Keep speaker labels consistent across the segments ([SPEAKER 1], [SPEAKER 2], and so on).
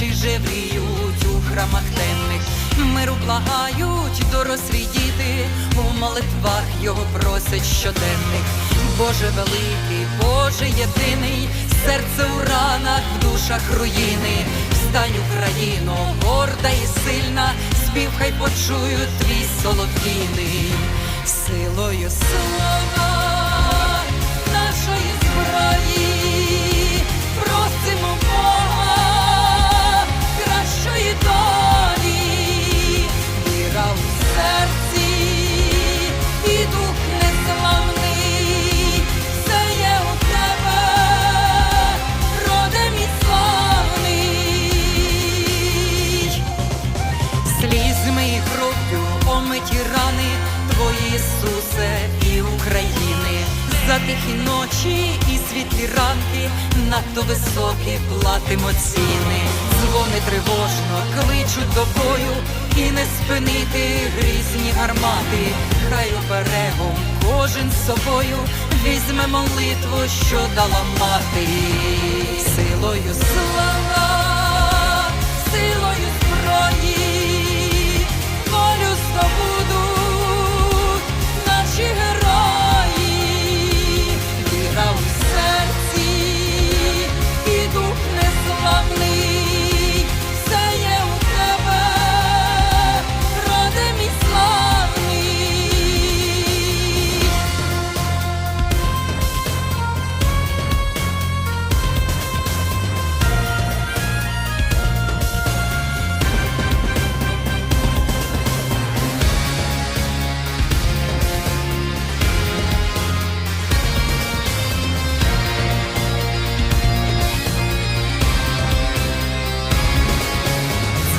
[SPEAKER 1] очі жевріють у храмах темних, миру благають дорослі діти, у молитвах його просять щоденних. Боже великий, Боже єдиний, серце у ранах, в душах руїни. Встань, Україно, горда і сильна, спів хай почують твій солов'їний, силою слова омиті рани Твої Ісусе і України, за тихі ночі і світлі ранки, надто високі платимо ціни, дзвони тривожно кличуть до бою, і не спинити грізні гармати, хай оберегом кожен з собою візьме молитву, що дала мати, силою слава,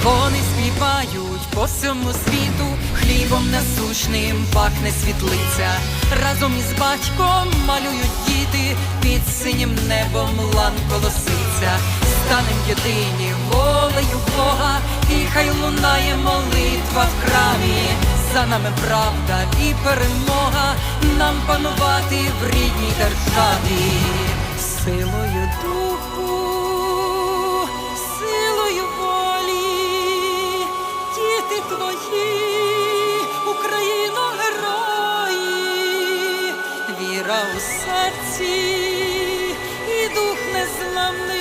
[SPEAKER 1] Дзвони співають по всьому світу, хлібом насущним пахне світлиця. Разом із батьком малюють діти, під синім небом лан колоситься. Станем єдині волею Бога, і хай лунає молитва в храмі. За нами правда і перемога, нам панувати в рідній державі, силою духу твої, Україно, герої, віра у серці і дух незламний.